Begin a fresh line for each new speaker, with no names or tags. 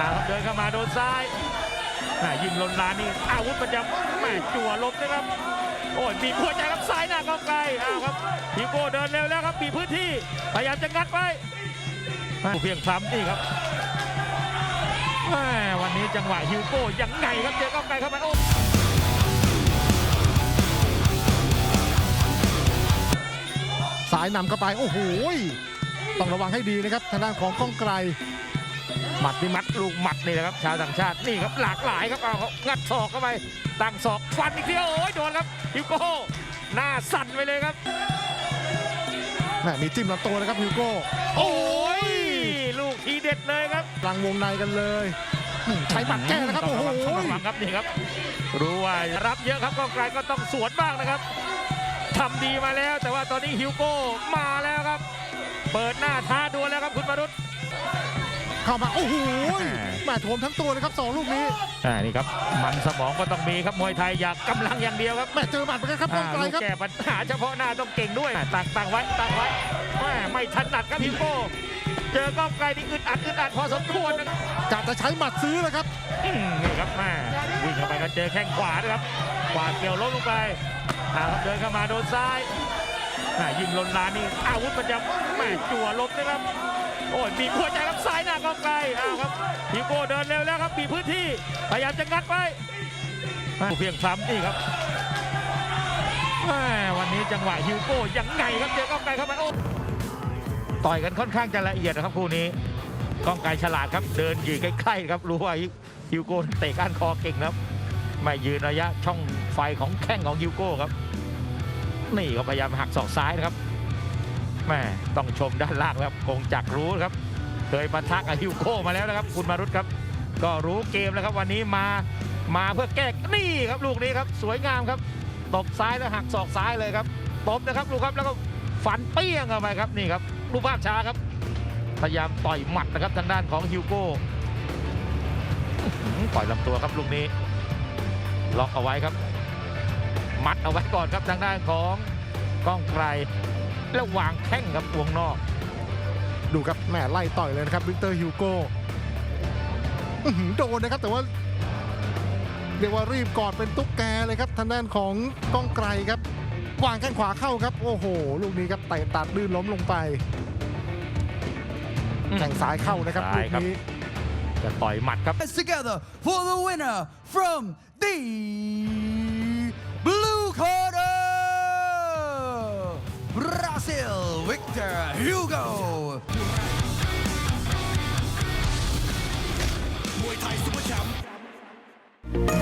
อ่าเดินเข้ามาโดนซ้ายยิงลนลานนี่อาวุธมันจะแม่จั่วลบนะครับ โอ้ยบีบหัวใจครับซ้ายหน้าก้องไกลอ้าวครับฮิวโก้เดินเร็วแล้วครับบีบพื้นที่พยายามจะงัดไว้ผู้เพียงพล้ำนี่ครับวันนี้จังหวะฮิวโก้ยังไงครับเจอก้องไกลเข้าไปโอ้
สายนำเข้าไป โอ้โหต้องระวังให้ดีนะครับทางด้านของก้องไกล
หมัดนี่มัดลูกหมัดนี่แหละครับ ชาวต่างชาตินี่ครับหลากหลายครับเอาครับงัดศอกเข้าไปตั้งศอกฟันอีกทีโอ้ยโดนครับฮิวโก้หน้าสั่นไปเลยครับ
แหม่มีจิ้มลำตัวนะครับฮิวโก้
โอ้ยลูกทีเด็ดเลยครับ
กลางวงในกันเลยอืมใช้หมัดแก้นะครับ
ต้
โอ้
อง
โห
ระวังต้องระวังครับนี่ครับ รู้ว่ารับเยอะครับก้องไกลก็ต้องสวนบ้างนะครับทำดีมาแล้ว แต่ว่าตอนนี้ฮิวโก้มาแล้วครับ เปิดหน้าท้าดวลแล้วครับคุณมารุต
เข้ามา โอ้โหย
แหม่
แหม่โถมทั้งตัวเลยครับสองลูกนี้
อ่านี่ครับ มันสมองก็ต้องมีครับมวยไทยอยากกำลังอย่างเดียวครับ
แหม่เจอหมัดเหมือนกันครับก้องไกล
ลูก
ครับ
แก้ปัญหาเฉพาะหน้าต้องเก่งด้วยตั้งตั้งไว้ตั้งไว้แม่ไม่ถนัดครับฮิวโก้เจอก้องไกลนี่อึดอัดอึดอัดพอสมควรนะครับ
กะจะใช้หมัดซื้อเลยครับ
อืมนี่ครับแม่วิ่งเข้าไปก็เจอแข้งขวานะครับขวาเกี่ยวล้มลงไปอ่าครับเดินเข้ามาโดนซ้ายแม่ยิงลนลานนี่อาวุธมันจะแม่จั่วลบนะครับโอ้ยบีบหัวใจครับ ซ้ายหน้ากองไกลอ้าวครับฮิวโก้เดินเร็วแล้วครับบีพื้นที่พยายามจะงัดไว้เพียงพล้ำนี่ครับแม่วันนี้จังหวะฮิวโก้ยังไงครับเจอกองไกลเข้าไปโอ้ต่อยกันค่อนข้างจะละเอียดนะครับคู่นี้กองไกลฉลาดครับ เดินยืนใกล้ๆครับรู้ว่าฮิวโก้เตะก้านคอเก่งครับไม่ยืนระยะช่องไฟของแข้งของฮิวโก้ครับ นี่ก็พยายามหักศอกซ้ายนะครับแม่ต้องชมด้านล่างครับคงจักรู้ครับ เคยปะทะกับฮิวโก้มาแล้วนะครับ คุณมารุตครับ ก็รู้เกมแล้วครับวันนี้มามาเพื่อแก้นี่ครับลูกนี้ครับ สวยงามครับตบซ้ายแล้วหักศอกซ้ายเลยครับตบนะครับลูกครับแล้วก็ฟันเปี้ยงเข้าไปครับนี่ครับรูปภาพช้าครับ พยายามต่อยหมัดนะครับทางด้านของฮิวโก้ต่อยลำตัวครับลูกนี้ ล็อกเอาไว้ครับ มัดเอาไว้ก่อนครับทางด้านของก้องไกรแล้ววางแข้งครับวงนอก
ดูครับแหม่ไล่ต่อยเลยนะครับวิกเตอร์ฮิวโก้อื้อหือโดนนะครับ แต่ว่าเรียกว่ารีบกอดเป็นตุ๊กแกเลยครับทางด้านของก้องไกลครับวางแข้งขวาเข้าครับ โอ้โห ลูกนี้ครับเตะตัดลื่นล้มลงไปแข้งซ้ายเข้านะครับลู
ซ้าย
ก
ครับ
นี้
จะต่อยหมัดครับ
Let's together for the winner from the blue corner, Brazil, Victor Hugo.
Thank you